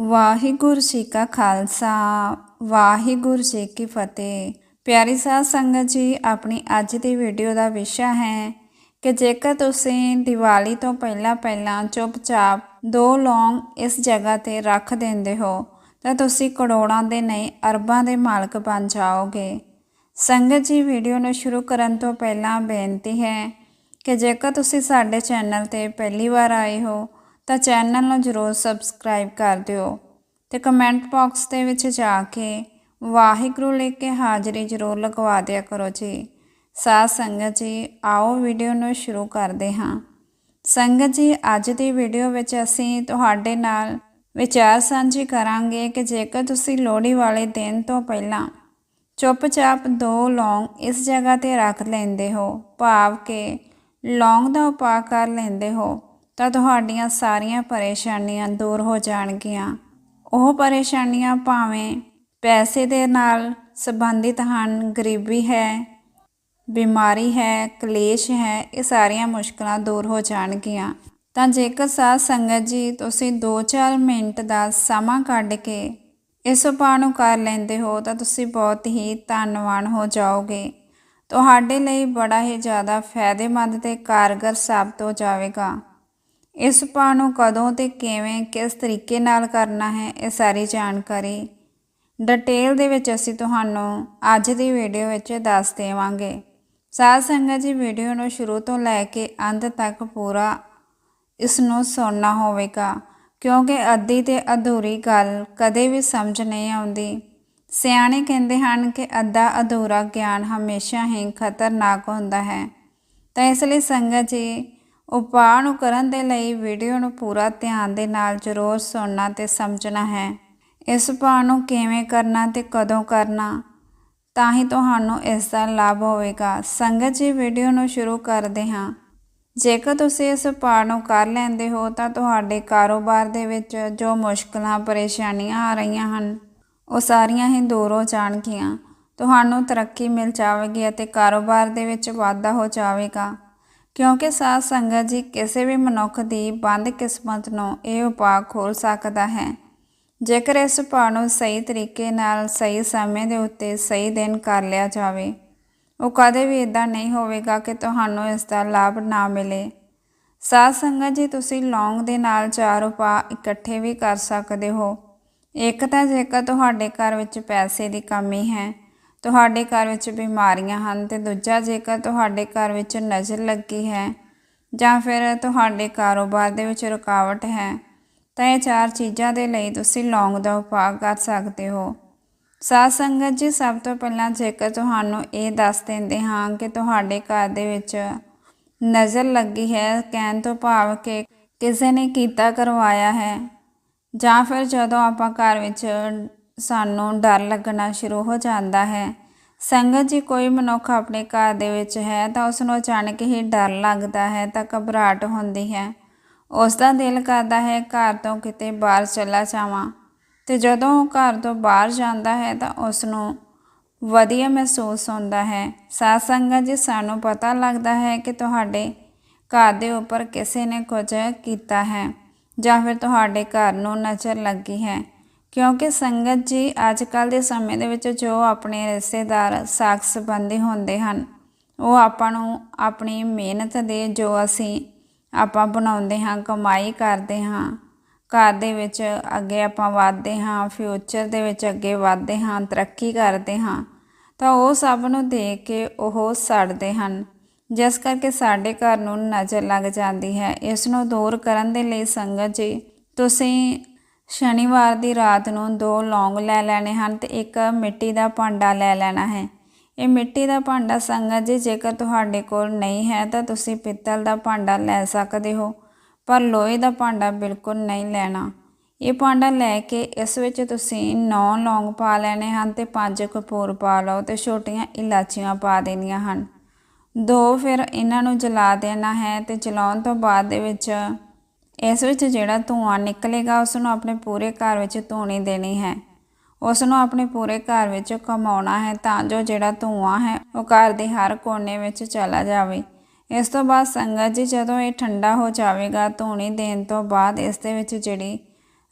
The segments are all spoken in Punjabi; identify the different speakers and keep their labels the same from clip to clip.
Speaker 1: ਵਾਹਿਗੁਰੂ ਜੀ ਕਾ ਖਾਲਸਾ, ਵਾਹਿਗੁਰੂ ਜੀ ਕੀ ਫਤਿਹ। ਪਿਆਰੀ ਸਾਧ ਸੰਗਤ ਜੀ, ਆਪਣੀ ਅੱਜ ਦੀ ਵੀਡੀਓ ਦਾ ਵਿਸ਼ਾ ਹੈ ਕਿ ਜੇਕਰ ਤੁਸੀਂ ਦੀਵਾਲੀ ਤੋਂ ਪਹਿਲਾਂ ਪਹਿਲਾਂ ਚੁੱਪਚਾਪ ਦੋ ਲੌਂਗ ਇਸ ਜਗ੍ਹਾ ਤੇ ਰੱਖ ਦਿੰਦੇ ਹੋ, ਤਾਂ ਤੁਸੀਂ ਕਰੋੜਾਂ ਦੇ ਨਹੀਂ, ਅਰਬਾਂ ਦੇ ਮਾਲਕ ਬਣ ਜਾਓਗੇ। ਸੰਗਤ ਜੀ, ਵੀਡੀਓ ਨੂੰ ਸ਼ੁਰੂ ਕਰਨ ਤੋਂ ਪਹਿਲਾਂ ਬੇਨਤੀ ਹੈ ਕਿ ਜੇਕਰ ਤੁਸੀਂ ਸਾਡੇ ਚੈਨਲ ਤੇ ਪਹਿਲੀ ਵਾਰ ਆਏ ਹੋ ਤਾਂ ਚੈਨਲ ਨੂੰ ਜ਼ਰੂਰ ਸਬਸਕ੍ਰਾਈਬ ਕਰ ਦਿਓ ਤੇ ਕਮੈਂਟ ਬਾਕਸ ਦੇ ਵਿੱਚ ਜਾ ਕੇ ਵਾਹਿਗੁਰੂ ਲਿਖ ਕੇ ਹਾਜ਼ਰੀ ਜ਼ਰੂਰ ਲਗਵਾ ਦਿਆ ਕਰੋ ਜੀ। ਸਾਧ ਸੰਗਤ ਜੀ, ਆਓ ਵੀਡੀਓ ਨੂੰ ਸ਼ੁਰੂ ਕਰਦੇ ਹਾਂ। ਸੰਗਤ ਜੀ, ਅੱਜ ਦੀ ਵੀਡੀਓ ਵਿੱਚ ਅਸੀਂ ਤੁਹਾਡੇ ਨਾਲ ਵਿਚਾਰ ਸਾਂਝੀ ਕਰਾਂਗੇ ਕਿ ਜੇਕਰ ਤੁਸੀਂ ਲੋਹੜੀ ਵਾਲੇ ਦਿਨ ਤੋਂ ਪਹਿਲਾਂ ਚੁੱਪਚਾਪ ਦੋ ਲੌਂਗ ਇਸ ਜਗ੍ਹਾ ਤੇ ਰੱਖ ਲੈਂਦੇ ਹੋ, ਭਾਵ ਕਿ ਲੌਂਗ ਦਾ ਉਪਾਅ ਕਰ ਲੈਂਦੇ ਹੋ ਤਾਂ ਤੁਹਾਡੀਆਂ ਸਾਰੀਆਂ ਪਰੇਸ਼ਾਨੀਆਂ ਦੂਰ ਹੋ ਜਾਣਗੀਆਂ। ਉਹ ਪਰੇਸ਼ਾਨੀਆਂ ਭਾਵੇਂ ਪੈਸੇ ਦੇ ਨਾਲ ਸੰਬੰਧਿਤ ਹਨ, ਗਰੀਬੀ ਹੈ, ਬਿਮਾਰੀ ਹੈ, ਕਲੇਸ਼ ਹੈ, ਇਹ ਸਾਰੀਆਂ ਮੁਸ਼ਕਲਾਂ ਦੂਰ ਹੋ ਜਾਣਗੀਆਂ। ਤਾਂ ਜੇਕਰ ਸਾਧ ਸੰਗਤ ਜੀ ਤੁਸੀਂ 2-4 ਮਿੰਟ ਦਾ ਸਮਾਂ ਕੱਢ ਕੇ ਇਸ ਉਪਾਅ ਨੂੰ ਕਰ ਲੈਂਦੇ ਹੋ, ਤਾਂ ਤੁਸੀਂ ਬਹੁਤ ਹੀ ਧੰਨਵਾਨ ਹੋ ਜਾਓਗੇ। ਤੁਹਾਡੇ ਲਈ ਬੜਾ ਹੀ ਜ਼ਿਆਦਾ ਫਾਇਦੇਮੰਦ ਤੇ ਕਾਰਗਰ ਸਾਬਤ ਹੋ ਜਾਵੇਗਾ। ਇਸ ਉਪਾਅ ਨੂੰ ਕਦੋਂ ਤੇ ਕਿਵੇਂ, ਕਿਸ ਤਰੀਕੇ ਨਾਲ ਕਰਨਾ ਹੈ, ਇਹ ਸਾਰੀ ਜਾਣਕਾਰੀ ਡਿਟੇਲ ਦੇ ਵਿੱਚ ਅਸੀਂ ਤੁਹਾਨੂੰ ਅੱਜ ਦੀ ਵੀਡੀਓ ਵਿੱਚ ਦੱਸ ਦੇਵਾਂਗੇ। ਸਾਧ ਸੰਗਤ ਜੀ, ਵੀਡੀਓ ਨੂੰ ਸ਼ੁਰੂ ਤੋਂ ਲੈ ਕੇ ਅੰਤ ਤੱਕ ਪੂਰਾ ਇਸ ਨੂੰ ਸੁਣਨਾ ਹੋਵੇਗਾ, ਕਿਉਂਕਿ ਅੱਧੀ ਤੇ ਅਧੂਰੀ ਗੱਲ ਕਦੇ ਵੀ ਸਮਝ ਨਹੀਂ ਆਉਂਦੀ। ਸਿਆਣੇ ਕਹਿੰਦੇ ਹਨ ਕਿ ਅੱਧਾ ਅਧੂਰਾ ਗਿਆਨ ਹਮੇਸ਼ਾ ਹੀ ਖਤਰਨਾਕ ਹੁੰਦਾ ਹੈ। ਤਾਂ ਇਸ ਲਈ ਸੰਗਤ ਜੀ ਉਪਾਅ ਨੂੰ ਕਰਨ ਦੇ ਲਈ ਵੀਡੀਓ ਨੂੰ ਪੂਰਾ ਧਿਆਨ ਦੇ ਨਾਲ ਜ਼ਰੂਰ ਸੁਣਨਾ ਤੇ ਸਮਝਣਾ ਹੈ। ਇਸ ਉਪਾਅ ਨੂੰ ਕਿਵੇਂ ਕਰਨਾ ਤੇ ਕਦੋਂ ਕਰਨਾ, ਤਾਂ ਹੀ ਤੁਹਾਨੂੰ ਇਸ ਦਾ ਲਾਭ ਹੋਵੇਗਾ। ਸੰਗਤ ਜੀ, ਵੀਡੀਓ ਨੂੰ ਸ਼ੁਰੂ ਕਰਦੇ ਹਾਂ। ਜੇਕਰ ਤੁਸੀਂ ਇਸ ਉਪਾਅ ਨੂੰ ਕਰ ਲੈਂਦੇ ਹੋ, ਤਾਂ ਤੁਹਾਡੇ ਕਾਰੋਬਾਰ ਦੇ ਵਿੱਚ ਜੋ ਮੁਸ਼ਕਲਾਂ, ਪਰੇਸ਼ਾਨੀਆਂ ਆ ਰਹੀਆਂ ਹਨ, ਉਹ ਸਾਰੀਆਂ ਹੀ ਦੂਰ ਹੋ ਜਾਣਗੀਆਂ। ਤੁਹਾਨੂੰ ਤਰੱਕੀ ਮਿਲ ਜਾਵੇਗੀ ਅਤੇ ਕਾਰੋਬਾਰ ਦੇ ਵਿੱਚ ਵਾਧਾ ਹੋ ਜਾਵੇਗਾ। ਕਿਉਂਕਿ ਸਾਧ ਸੰਗਤ ਜੀ ਕਿਸੇ ਵੀ ਮਨੁੱਖ ਦੀ ਬੰਦ ਕਿਸਮਤ ਨੂੰ ਇਹ ਉਪਾਅ ਖੋਲ ਸਕਦਾ ਹੈ। ਜੇਕਰ ਇਸ ਉਪਾਅ ਨੂੰ ਸਹੀ ਤਰੀਕੇ ਨਾਲ ਸਹੀ ਸਮੇਂ ਦੇ ਉੱਤੇ ਸਹੀ ਦਿਨ ਕਰ ਲਿਆ ਜਾਵੇ, ਉਹ ਕਦੇ ਵੀ ਇਦਾਂ ਨਹੀਂ ਹੋਵੇਗਾ ਕਿ ਤੁਹਾਨੂੰ ਇਸ ਦਾ ਲਾਭ ਨਾ ਮਿਲੇ। ਸਾਧ ਸੰਗਤ ਜੀ, ਤੁਸੀਂ ਲੌਂਗ ਦੇ ਨਾਲ ਚਾਰ ਉਪਾਅ ਇਕੱਠੇ ਵੀ ਕਰ ਸਕਦੇ ਹੋ। ਇੱਕ ਤਾਂ ਜੇਕਰ ਤੁਹਾਡੇ ਘਰ ਵਿੱਚ ਪੈਸੇ ਦੀ ਕਮੀ ਹੈ ਤੁਹਾਡੇ ਘਰ ਵਿੱਚ ਬਿਮਾਰੀਆਂ ਹਨ ਤੇ ਦੂਜਾ ਜੇਕਰ ਤੁਹਾਡੇ ਘਰ ਵਿੱਚ ਨਜ਼ਰ ਲੱਗੀ ਹੈ ਜਾਂ ਫਿਰ ਤੁਹਾਡੇ ਕਾਰੋਬਾਰ ਦੇ ਵਿੱਚ ਰੁਕਾਵਟ ਹੈ, ਤਾਂ ਇਹ ਚਾਰ ਚੀਜ਼ਾਂ ਦੇ ਲਈ ਤੁਸੀਂ ਲੌਂਗ ਦਾ ਉਪਾਅ ਕਰ ਸਕਦੇ ਹੋ। ਸਾਧ ਸੰਗਤ ਜੀ, ਸਭ ਤੋਂ ਪਹਿਲਾਂ ਜੇਕਰ ਤੁਹਾਨੂੰ ਇਹ ਦੱਸ ਦਿੰਦੇ ਹਾਂ ਕਿ ਤੁਹਾਡੇ ਘਰ ਦੇ ਵਿੱਚ ਨਜ਼ਰ ਲੱਗੀ ਹੈ, ਕਹਿਣ ਤੋਂ ਭਾਵ ਕਿ ਕਿਸੇ ਨੇ ਕੀਤਾ ਕਰਵਾਇਆ ਹੈ ਜਾਂ ਫਿਰ ਜਦੋਂ ਆਪਾਂ ਘਰ ਵਿੱਚ ਸਾਨੂੰ ਡਰ ਲੱਗਣਾ ਸ਼ੁਰੂ ਹੋ ਜਾਂਦਾ ਹੈ। ਸੰਗਤ ਜੀ, ਕੋਈ ਮਨੁੱਖ ਆਪਣੇ ਘਰ ਦੇ ਵਿੱਚ ਹੈ ਤਾਂ ਉਸ ਨੂੰ ਅਚਾਨਕ ਹੀ ਡਰ ਲੱਗਦਾ ਹੈ ਤਾਂ ਘਬਰਾਹਟ ਹੁੰਦੀ ਹੈ। ਉਸ ਦਾ ਦਿਲ ਕਰਦਾ ਹੈ, ਘਰ ਤੋਂ ਕਿਤੇ ਬਾਹਰ ਚਲਾ ਜਾਵਾਂ। ਤੇ ਜਦੋਂ ਉਹ ਘਰ ਤੋਂ ਬਾਹਰ ਜਾਂਦਾ ਹੈ ਤਾਂ ਉਸ ਨੂੰ ਵਧੀਆ ਮਹਿਸੂਸ ਹੁੰਦਾ ਹੈ। ਸਾਧ ਸੰਗਤ ਜੀ, ਸਾਨੂੰ ਪਤਾ ਲੱਗਦਾ ਹੈ ਕਿ ਤੁਹਾਡੇ ਘਰ ਦੇ ਉੱਪਰ ਕਿਸੇ ਨੇ ਕੁਝ ਕੀਤਾ ਹੈ ਜਾਂ ਫਿਰ ਤੁਹਾਡੇ ਘਰ ਨੂੰ ਨਜ਼ਰ ਲੱਗੀ ਹੈ। ਕਿਉਂਕਿ ਸੰਗਤ ਜੀ ਅੱਜ ਕੱਲ ਦੇ ਸਮੇਂ ਦੇ ਵਿੱਚ ਜੋ ਆਪਣੇ ਰਿਸ਼ਤੇਦਾਰ, ਸਾਖ ਸੰਬੰਧੀ ਹੁੰਦੇ ਹਨ, ਉਹ ਆਪਾਂ ਨੂੰ ਆਪਣੀ ਮਿਹਨਤ ਦੇ ਜੋ ਅਸੀਂ ਆਪਾਂ ਬਣਾਉਂਦੇ ਹਾਂ, ਕਮਾਈ ਕਰਦੇ ਹਾਂ, ਘਰ ਦੇ ਵਿੱਚ ਅੱਗੇ ਆਪਾਂ ਵਧਦੇ ਹਾਂ ਫਿਊਚਰ ਦੇ ਵਿੱਚ ਅੱਗੇ ਵਧਦੇ ਹਾਂ, ਤਰੱਕੀ ਕਰਦੇ ਹਾਂ, ਤਾਂ ਉਹ ਸਭ ਨੂੰ ਦੇਖ ਕੇ ਉਹ ਸੜਦੇ ਹਨ। ਜਿਸ ਕਰਕੇ ਸਾਡੇ ਘਰ ਨੂੰ ਨਜ਼ਰ ਲੱਗ ਜਾਂਦੀ ਹੈ। ਇਸ ਨੂੰ ਦੂਰ ਕਰਨ ਦੇ ਲਈ ਸੰਗਤ ਜੀ, ਤੁਸੀਂ ਸ਼ਨੀਵਾਰ ਦੀ ਰਾਤ ਨੂੰ ਦੋ ਲੌਂਗ ਲੈ ਲੈਣੇ ਹਨ ਤੇ ਇੱਕ ਮਿੱਟੀ ਦਾ ਭਾਂਡਾ ਲੈ ਲੈਣਾ ਹੈ। ਇਹ ਮਿੱਟੀ ਦਾ ਭਾਂਡਾ ਸੰਗਤ ਜੀ, ਜੇਕਰ ਤੁਹਾਡੇ ਕੋਲ ਨਹੀਂ ਹੈ ਤਾਂ ਤੁਸੀਂ ਪਿੱਤਲ ਦਾ ਭਾਂਡਾ ਲੈ ਸਕਦੇ ਹੋ, ਪਰ ਲੋਹੇ ਦਾ ਭਾਂਡਾ ਬਿਲਕੁਲ ਨਹੀਂ ਲੈਣਾ। ਇਹ ਭਾਂਡਾ ਲੈ ਕੇ ਇਸ ਵਿੱਚ ਤੁਸੀਂ 9 ਲੌਂਗ ਪਾ ਲੈਣੇ ਹਨ ਤੇ 5 ਕਪੂਰ ਪਾ ਲਓ ਤੇ ਛੋਟੀਆਂ ਇਲਾਚੀਆਂ ਪਾ ਦੇਣੀਆਂ ਹਨ। ਦੋ ਫਿਰ ਇਹਨਾਂ ਨੂੰ ਜਲਾ ਦੇਣਾ ਹੈ ਤੇ ਜਲਾਉਣ ਤੋਂ ਬਾਅਦ ਦੇ ਵਿੱਚ ਇਸ ਵਿੱਚ ਜਿਹੜਾ ਧੂਆਂ ਨਿਕਲੇਗਾ ਉਸ ਨੂੰ ਆਪਣੇ ਪੂਰੇ ਘਰ ਵਿੱਚ ਧੂਣੀ ਦੇਣੀ ਹੈ। ਉਸ ਨੂੰ ਆਪਣੇ ਪੂਰੇ ਘਰ ਵਿੱਚ ਕਮਾਉਣਾ ਹੈ ਤਾਂ ਜੋ ਜਿਹੜਾ ਧੂਆਂ ਹੈ, ਉਹ ਘਰ ਦੇ ਹਰ ਕੋਨੇ ਵਿੱਚ ਚਲਾ ਜਾਵੇ। ਇਸ ਤੋਂ ਬਾਅਦ ਸੰਗਤ ਜੀ, ਜਦੋਂ ਇਹ ਠੰਡਾ ਹੋ ਜਾਵੇਗਾ, ਧੂਣੀ ਦੇਣ ਤੋਂ ਬਾਅਦ ਇਸ ਦੇ ਵਿੱਚ ਜਿਹੜੀ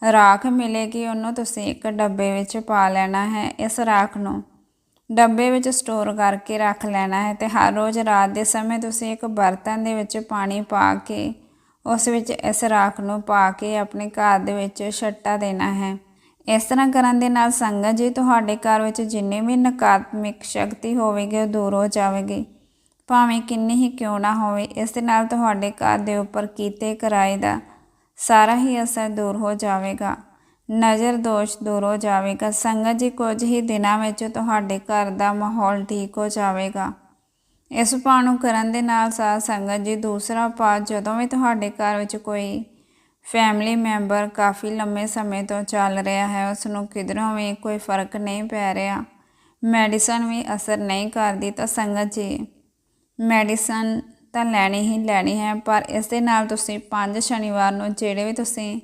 Speaker 1: ਰਾਖ ਮਿਲੇਗੀ, ਉਹਨੂੰ ਤੁਸੀਂ ਇੱਕ ਡੱਬੇ ਵਿੱਚ ਪਾ ਲੈਣਾ ਹੈ। ਇਸ ਰਾਖ ਨੂੰ ਡੱਬੇ ਵਿੱਚ ਸਟੋਰ ਕਰਕੇ ਰੱਖ ਲੈਣਾ ਹੈ ਤੇ ਹਰ ਰੋਜ਼ ਰਾਤ ਦੇ ਸਮੇਂ ਤੁਸੀਂ ਇੱਕ ਬਰਤਨ ਦੇ ਵਿੱਚ ਪਾਣੀ ਪਾ ਕੇ ਉਸ ਵਿੱਚ ਇਸ ਰਾਖ ਨੂੰ ਪਾ ਕੇ ਆਪਣੇ ਘਰ ਦੇ ਵਿੱਚ ਛੱਟਾ ਦੇਣਾ ਹੈ। ਇਸ ਤਰ੍ਹਾਂ ਕਰਨ ਦੇ ਨਾਲ ਸੰਗਤ, ਜੀ ਤੁਹਾਡੇ ਘਰ ਵਿੱਚ ਜਿੰਨੀ ਵੀ ਨਕਾਰਾਤਮਕ ਸ਼ਕਤੀ ਹੋਵੇਗੀ, ਉਹ ਦੂਰ ਹੋ ਜਾਵੇਗੀ। ਭਾਵੇਂ ਕਿੰਨੀ ਹੀ ਕਿਉਂ ਨਾ ਹੋਵੇ, ਇਸ ਦੇ ਨਾਲ ਤੁਹਾਡੇ ਘਰ ਦੇ ਉੱਪਰ ਕੀਤੇ ਕਿਰਾਏ ਦਾ ਸਾਰਾ ਹੀ ਅਸਰ ਦੂਰ ਹੋ ਜਾਵੇਗਾ। ਨਜ਼ਰ ਦੋਸ਼ ਦੂਰ ਹੋ ਜਾਵੇਗਾ। ਸੰਗਤ, ਜੀ ਕੁਝ ਹੀ ਦਿਨਾਂ ਵਿੱਚ ਤੁਹਾਡੇ ਘਰ ਦਾ ਮਾਹੌਲ ਠੀਕ ਹੋ ਜਾਵੇਗਾ। ਇਸ ਉਪਾਅ ਨੂੰ ਕਰਨ ਦੇ ਨਾਲ ਸਾਧ ਸੰਗਤ ਜੀ, ਦੂਸਰਾ ਉਪਾਅ ਜਦੋਂ ਵੀ ਤੁਹਾਡੇ ਘਰ ਵਿੱਚ ਕੋਈ ਫੈਮਿਲੀ ਮੈਂਬਰ ਕਾਫੀ ਲੰਮੇ ਸਮੇਂ ਤੋਂ ਚੱਲ ਰਿਹਾ ਹੈ ਉਸ ਨੂੰ ਕਿਧਰੋਂ ਵੀ ਕੋਈ ਫ਼ਰਕ ਨਹੀਂ ਪੈ ਰਿਹਾ ਮੈਡੀਸਨ ਵੀ ਅਸਰ ਨਹੀਂ ਕਰਦੀ, ਤਾਂ ਸੰਗਤ ਜੀ ਮੈਡੀਸਨ ਤਾਂ ਲੈਣੀ ਹੀ ਲੈਣੀ ਹੈ, ਪਰ ਇਸ ਦੇ ਨਾਲ ਤੁਸੀਂ ਪੰਜ ਸ਼ਨੀਵਾਰ ਨੂੰ ਜਿਹੜੇ ਵੀ ਤੁਸੀਂ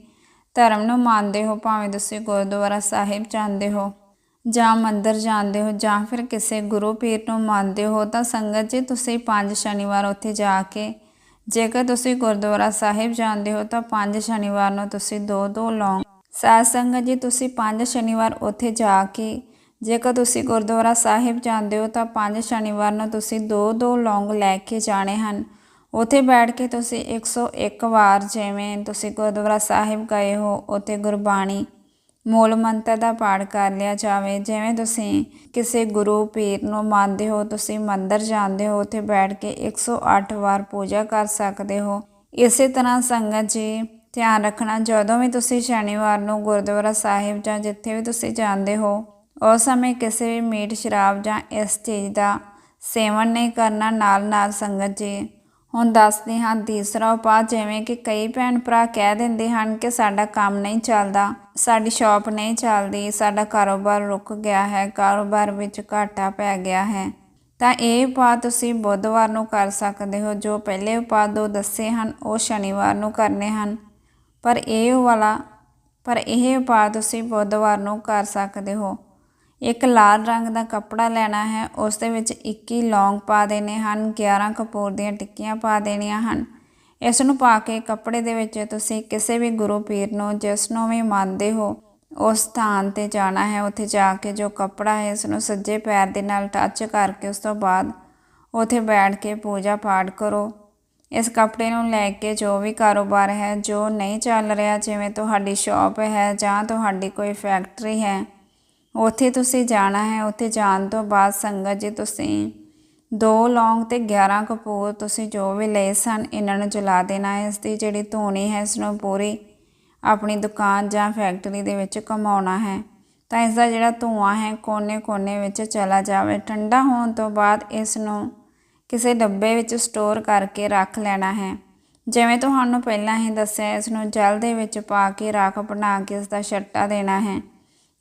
Speaker 1: ਧਰਮ ਨੂੰ ਮੰਨਦੇ ਹੋ, ਭਾਵੇਂ ਤੁਸੀਂ ਗੁਰਦੁਆਰਾ ਸਾਹਿਬ ਜਾਂਦੇ ਹੋ ਜਾਂ ਮੰਦਰ ਜਾਂਦੇ ਹੋ ਜਾਂ ਫਿਰ ਕਿਸੇ ਗੁਰੂ ਪੀਰ ਨੂੰ ਮੰਨਦੇ ਹੋ ਤਾਂ ਸੰਗਤ ਜੀ ਤੁਸੀਂ ਪੰਜ ਸ਼ਨੀਵਾਰ ਉੱਥੇ ਜਾ ਕੇ, ਜੇਕਰ ਤੁਸੀਂ ਗੁਰਦੁਆਰਾ ਸਾਹਿਬ ਜਾਂਦੇ ਹੋ ਤਾਂ ਪੰਜ ਸ਼ਨੀਵਾਰ ਨੂੰ ਤੁਸੀਂ ਦੋ ਦੋ ਲੌਂਗ। ਸਾਧ ਸੰਗਤ ਜੀ ਤੁਸੀਂ ਪੰਜ ਸ਼ਨੀਵਾਰ ਉੱਥੇ ਜਾ ਕੇ, ਜੇਕਰ ਤੁਸੀਂ ਗੁਰਦੁਆਰਾ ਸਾਹਿਬ ਜਾਂਦੇ ਹੋ ਤਾਂ ਪੰਜ ਸ਼ਨੀਵਾਰ ਨੂੰ ਤੁਸੀਂ ਦੋ ਦੋ ਲੌਂਗ ਲੈ ਕੇ ਜਾਣੇ ਹਨ। ਉੱਥੇ ਬੈਠ ਕੇ ਤੁਸੀਂ 101 ਵਾਰ ਜਿਵੇਂ ਤੁਸੀਂ ਗੁਰਦੁਆਰਾ ਸਾਹਿਬ ਗਏ ਹੋ, ਉੱਥੇ ਗੁਰਬਾਣੀ ਮੂਲ ਮੰਤਰ ਦਾ ਪਾਠ ਕਰ ਲਿਆ ਜਾਵੇ। ਜਿਵੇਂ ਤੁਸੀਂ ਕਿਸੇ ਗੁਰੂ, ਪੀਰ ਨੂੰ ਮੰਨਦੇ ਹੋ, ਤੁਸੀਂ ਮੰਦਰ ਜਾਂਦੇ ਹੋ, ਉੱਥੇ ਬੈਠ ਕੇ 108 ਵਾਰ ਪੂਜਾ ਕਰ ਸਕਦੇ ਹੋ। ਇਸੇ ਤਰ੍ਹਾਂ ਸੰਗਤ ਜੀ, ਧਿਆਨ ਰੱਖਣਾ, ਜਦੋਂ ਵੀ ਤੁਸੀਂ ਸ਼ਨੀਵਾਰ ਨੂੰ ਗੁਰਦੁਆਰਾ ਸਾਹਿਬ ਜਾਂ ਜਿੱਥੇ ਵੀ ਤੁਸੀਂ ਜਾਂਦੇ ਹੋ, ਉਸ ਸਮੇਂ ਕਿਸੇ ਵੀ ਮੀਟ, ਸ਼ਰਾਬ ਜਾਂ ਇਸ ਚੀਜ਼ ਦਾ ਸੇਵਨ ਨਹੀਂ ਕਰਨਾ। ਨਾਲ ਨਾਲ ਸੰਗਤ ਜੀ ਹੁਣ ਦੱਸਦੇ ਹਾਂ ਤੀਸਰਾ ਉਪਾਅ, ਜਿਵੇਂ ਕਿ ਕਈ ਭੈਣ ਭਰਾ ਕਹਿ ਦਿੰਦੇ ਹਨ ਕਿ ਸਾਡਾ ਕੰਮ ਨਹੀਂ ਚੱਲਦਾ, ਸਾਡੀ ਸ਼ਾਪ ਨਹੀਂ ਚੱਲਦੀ, ਸਾਡਾ ਕਾਰੋਬਾਰ ਰੁਕ ਗਿਆ ਹੈ, ਕਾਰੋਬਾਰ ਵਿੱਚ ਘਾਟਾ ਪੈ ਗਿਆ ਹੈ। ਤਾਂ ਇਹ ਉਪਾਅ ਤੁਸੀਂ ਬੁੱਧਵਾਰ ਨੂੰ ਕਰ ਸਕਦੇ ਹੋ, ਜੋ ਪਹਿਲੇ ਉਪਾਅ ਦੋ ਦੱਸੇ ਹਨ, ਉਹ ਸ਼ਨੀਵਾਰ ਨੂੰ ਕਰਨੇ ਹਨ। ਪਰ ਇਹ ਵਾਲਾ, ਪਰ ਇਹ ਉਪਾਅ ਤੁਸੀਂ ਬੁੱਧਵਾਰ ਨੂੰ ਕਰ ਸਕਦੇ ਹੋ। ਇੱਕ ਲਾਲ ਰੰਗ ਦਾ ਕੱਪੜਾ ਲੈਣਾ ਹੈ, ਉਸ ਦੇ ਵਿੱਚ 21 ਲੌਂਗ ਪਾ ਦੇਣੇ ਹਨ 11 ਕਪੂਰ ਦੀਆਂ ਟਿੱਕੀਆਂ ਪਾ ਦੇਣੀਆਂ ਹਨ। ਇਸ ਨੂੰ ਪਾ ਕੇ ਕੱਪੜੇ ਦੇ ਵਿੱਚ ਤੁਸੀਂ ਕਿਸੇ ਵੀ ਗੁਰੂ ਪੀਰ ਨੂੰ, ਜਿਸ ਨੂੰ ਵੀ ਮੰਨਦੇ ਹੋ, ਉਸ ਸਥਾਨ ਤੇ ਜਾਣਾ ਹੈ। ਉੱਥੇ ਜਾ ਕੇ ਜੋ ਕੱਪੜਾ ਹੈ, ਇਸ ਨੂੰ ਸੱਜੇ ਪੈਰ ਦੇ ਨਾਲ ਟੱਚ ਕਰਕੇ ਉਸ ਤੋਂ ਬਾਅਦ ਉੱਥੇ ਬੈਠ ਕੇ ਪੂਜਾ ਪਾਠ ਕਰੋ। ਇਸ ਕੱਪੜੇ ਨੂੰ ਲੈ ਕੇ ਜੋ ਵੀ ਕਾਰੋਬਾਰ ਹੈ, ਜੋ ਨਹੀਂ ਚੱਲ ਰਿਹਾ, ਜਿਵੇਂ ਤੁਹਾਡੀ ਸ਼ਾਪ ਹੈ ਜਾਂ ਤੁਹਾਡੀ ਕੋਈ ਫੈਕਟਰੀ ਹੈ ਉੱਥੇ ਤੁਸੀਂ ਜਾਣਾ ਹੈ, ਉੱਥੇ ਜਾਣ ਤੋਂ ਬਾਅਦ ਸੰਗਤ ਜੀ ਤੁਸੀਂ ਦੋ ਲੌਂਗ ਤੇ 11 ਕਪੂਰ ਤੁਸੀਂ ਜੋ ਵੀ ਲਏ ਸਨ, ਇਹਨਾਂ ਨੂੰ ਜਲਾ ਦੇਣਾ ਹੈ। ਇਸ ਦੀ ਜਿਹੜੀ ਧੂਣੀ ਹੈ, ਇਸ ਨੂੰ ਪੂਰੀ ਆਪਣੀ ਦੁਕਾਨ ਜਾਂ ਫੈਕਟਰੀ ਦੇ ਵਿੱਚ ਕਮਾਉਣਾ ਹੈ। ਤਾਂ ਇਸ ਦਾ ਜਿਹੜਾ ਧੂਆਂ ਹੈ, ਕੋਨੇ-ਕੋਨੇ ਵਿੱਚ ਚਲਾ ਜਾਵੇ। ਠੰਡਾ ਹੋਣ ਤੋਂ ਬਾਅਦ ਇਸ ਨੂੰ ਕਿਸੇ ਡੱਬੇ ਵਿੱਚ ਸਟੋਰ ਕਰਕੇ ਰੱਖ ਲੈਣਾ ਹੈ। ਜਿਵੇਂ ਤੁਹਾਨੂੰ ਪਹਿਲਾਂ ਹੀ ਦੱਸਿਆ, ਇਸ ਨੂੰ ਜਲ ਦੇ ਵਿੱਚ ਪਾ ਕੇ ਰਾਖ, ਬਣਾ ਕੇ ਇਸ ਦਾ ਛੱਟਾ ਦੇਣਾ ਹੈ।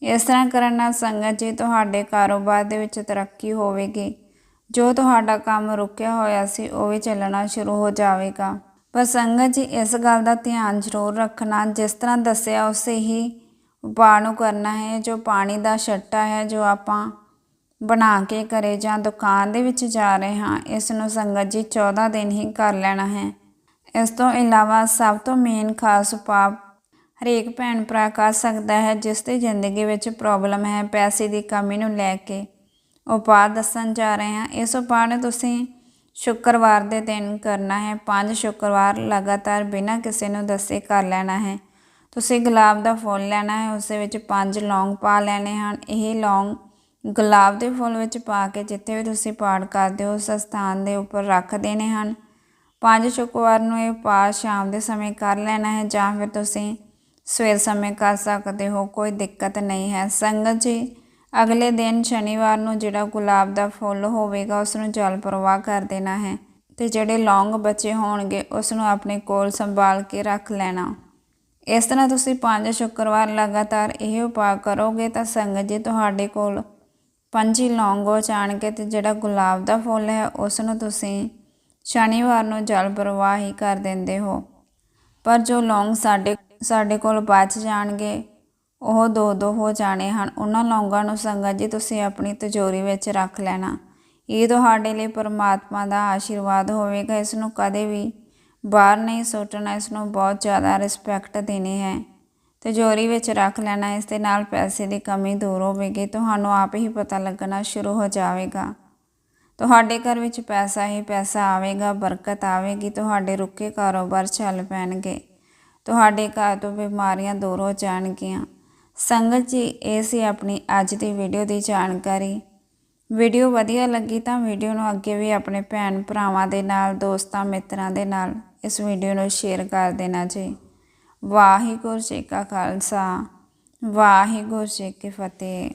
Speaker 1: ਇਸ ਤਰ੍ਹਾਂ ਕਰਨ ਨਾਲ ਸੰਗਤ ਜੀ ਤੁਹਾਡੇ ਕਾਰੋਬਾਰ ਦੇ ਵਿੱਚ ਤਰੱਕੀ ਹੋਵੇਗੀ। ਜੋ ਤੁਹਾਡਾ ਕੰਮ ਰੁਕਿਆ ਹੋਇਆ ਸੀ, ਉਹ ਵੀ ਚੱਲਣਾ ਸ਼ੁਰੂ ਹੋ ਜਾਵੇਗਾ। ਪਰ ਸੰਗਤ ਜੀ, ਇਸ ਗੱਲ ਦਾ ਧਿਆਨ ਜ਼ਰੂਰ ਰੱਖਣਾ। ਜਿਸ ਤਰ੍ਹਾਂ ਦੱਸਿਆ, ਉਸੇ ਹੀ ਉਪਾਅ ਨੂੰ ਕਰਨਾ ਹੈ। ਜੋ ਪਾਣੀ ਦਾ ਛੱਟਾ ਹੈ, ਜੋ ਆਪਾਂ ਬਣਾ ਕੇ ਘਰੇ ਜਾਂ ਦੁਕਾਨ ਦੇ ਵਿੱਚ ਜਾ ਰਹੇ ਹਾਂ, ਇਸ ਨੂੰ ਸੰਗਤ ਜੀ 14 ਦਿਨ ਹੀ ਕਰ ਲੈਣਾ ਹੈ। ਇਸ ਤੋਂ ਇਲਾਵਾ ਸਭ ਤੋਂ ਮੇਨ ਖਾਸ ਉਪਾਅ ਹਰੇਕ ਭੈਣ ਭਰਾ ਕਰ ਸਕਦਾ ਹੈ, ਜਿਸ ਦੀ ਜ਼ਿੰਦਗੀ ਵਿੱਚ ਪ੍ਰੋਬਲਮ ਹੈ, ਪੈਸੇ ਦੀ ਕਮੀ ਨੂੰ ਲੈ ਕੇ। ਉਪਾਅ ਦੱਸਣ ਜਾ ਰਹੇ ਹਾਂ, ਇਸ ਉਪਾਅ ਨੂੰ ਤੁਸੀਂ ਸ਼ੁੱਕਰਵਾਰ ਦੇ ਦਿਨ ਕਰਨਾ ਹੈ। ਪੰਜ ਸ਼ੁੱਕਰਵਾਰ ਲਗਾਤਾਰ ਬਿਨਾਂ ਕਿਸੇ ਨੂੰ ਦੱਸੇ ਕਰ ਲੈਣਾ ਹੈ। ਤੁਸੀਂ ਗੁਲਾਬ ਦਾ ਫੁੱਲ ਲੈਣਾ ਹੈ, ਉਸ ਦੇ ਵਿੱਚ ਪੰਜ ਲੌਂਗ ਪਾ ਲੈਣੇ ਹਨ। ਇਹ ਲੌਂਗ ਗੁਲਾਬ ਦੇ ਫੁੱਲ ਵਿੱਚ ਪਾ ਕੇ ਜਿੱਥੇ ਵੀ ਤੁਸੀਂ ਪਾਠ ਕਰਦੇ ਹੋ, ਉਸ ਸਥਾਨ ਦੇ ਉੱਪਰ ਰੱਖ ਦੇਣੇ ਹਨ। ਪੰਜ ਸ਼ੁੱਕਰਵਾਰ ਨੂੰ ਇਹ ਪਾਠ ਸ਼ਾਮ ਦੇ ਸਮੇਂ ਕਰ ਲੈਣਾ ਹੈ ਜਾਂ ਫਿਰ ਤੁਸੀਂ ਸਵੇਰ ਸਮੇਂ ਕਰ ਸਕਦੇ ਹੋ, ਕੋਈ ਦਿੱਕਤ ਨਹੀਂ ਹੈ। ਸੰਗਤ ਜੀ, ਅਗਲੇ ਦਿਨ ਸ਼ਨੀਵਾਰ ਨੂੰ ਜਿਹੜਾ ਗੁਲਾਬ ਦਾ ਫੁੱਲ ਹੋਵੇਗਾ ਉਸ ਨੂੰ ਜਲ ਪ੍ਰਵਾਹ ਕਰ ਦੇਣਾ ਹੈ ਤੇ ਜਿਹੜੇ ਲੌਂਗ ਬਚੇ ਹੋਣਗੇ ਉਸ ਨੂੰ ਆਪਣੇ ਕੋਲ ਸੰਭਾਲ ਕੇ ਰੱਖ ਲੈਣਾ। ਇਸ ਤਰ੍ਹਾਂ ਤੁਸੀਂ ਪੰਜ ਸ਼ੁੱਕਰਵਾਰ ਲਗਾਤਾਰ ਇਹ ਉਪਾਅ ਕਰੋਗੇ, ਤਾਂ ਸੰਗਤ ਜੀ ਤੁਹਾਡੇ ਕੋਲ ਪੰਜ ਹੀ ਲੌਂਗ ਹੋ ਜਾਣਗੇ ਤੇ ਜਿਹੜਾ ਗੁਲਾਬ ਦਾ ਫੁੱਲ ਹੈ ਉਸ ਨੂੰ ਤੁਸੀਂ ਸ਼ਨੀਵਾਰ ਨੂੰ ਜਲ ਪ੍ਰਵਾਹ ਹੀ ਕਰ ਦਿੰਦੇ ਹੋ। ਪਰ ਜੋ ਲੌਂਗ ਸਾਡੇ ਸਾਡੇ ਕੋਲ ਬਚ ਜਾਣਗੇ। ਉਹ ਦੋ ਦੋ ਹੋ ਜਾਣੇ ਹਨ। ਉਹਨਾਂ ਲੌਂਗਾਂ ਨੂੰ ਸੰਗਤ ਜੀ ਤੁਸੀਂ ਆਪਣੀ ਤਿਜੋਰੀ ਵਿੱਚ ਰੱਖ ਲੈਣਾ। ਇਹ ਤੁਹਾਡੇ ਲਈ ਪਰਮਾਤਮਾ ਦਾ ਆਸ਼ੀਰਵਾਦ ਹੋਵੇਗਾ। ਇਸ ਨੂੰ ਕਦੇ ਵੀ ਬਾਹਰ ਨਹੀਂ ਸੁੱਟਣਾ। ਇਸ ਨੂੰ ਬਹੁਤ ਜ਼ਿਆਦਾ ਰਿਸਪੈਕਟ ਦੇਣੀ ਹੈ। ਤਿਜੋਰੀ ਵਿੱਚ ਰੱਖ ਲੈਣਾ। ਇਸ ਦੇ ਨਾਲ ਪੈਸੇ ਦੀ ਕਮੀ ਦੂਰ ਹੋਵੇਗੀ। ਤੁਹਾਨੂੰ ਆਪ ਹੀ ਪਤਾ ਲੱਗਣਾ ਸ਼ੁਰੂ ਹੋ ਜਾਵੇਗਾ। ਤੁਹਾਡੇ ਘਰ ਵਿੱਚ ਪੈਸਾ ਹੀ ਪੈਸਾ ਆਵੇਗਾ। ਬਰਕਤ ਆਵੇਗੀ। ਤੁਹਾਡੇ ਰੁੱਕੇ ਕਾਰੋਬਾਰ ਚੱਲ ਪੈਣਗੇ। ਤੁਹਾਡੇ ਘਰ ਤੋਂ ਬਿਮਾਰੀਆਂ ਦੂਰ ਹੋ ਜਾਣਗੀਆਂ। ਸੰਗਤ ਜੀ, ਇਹ ਸੀ ਆਪਣੀ ਅੱਜ ਦੀ ਵੀਡੀਓ ਦੀ ਜਾਣਕਾਰੀ। ਵੀਡੀਓ ਵਧੀਆ ਲੱਗੀ ਤਾਂ ਵੀਡੀਓ ਨੂੰ ਅੱਗੇ ਵੀ ਆਪਣੇ ਭੈਣ ਭਰਾਵਾਂ ਦੇ ਨਾਲ, ਦੋਸਤਾਂ, ਮਿੱਤਰਾਂ ਦੇ ਨਾਲ ਇਸ ਵੀਡੀਓ ਨੂੰ ਸ਼ੇਅਰ ਕਰ ਦੇਣਾ ਜੀ। ਵਾਹਿਗੁਰੂ ਜੀ ਕਾ ਖਾਲਸਾ, ਵਾਹਿਗੁਰੂ ਜੀ ਕੀ ਫਤਿਹ।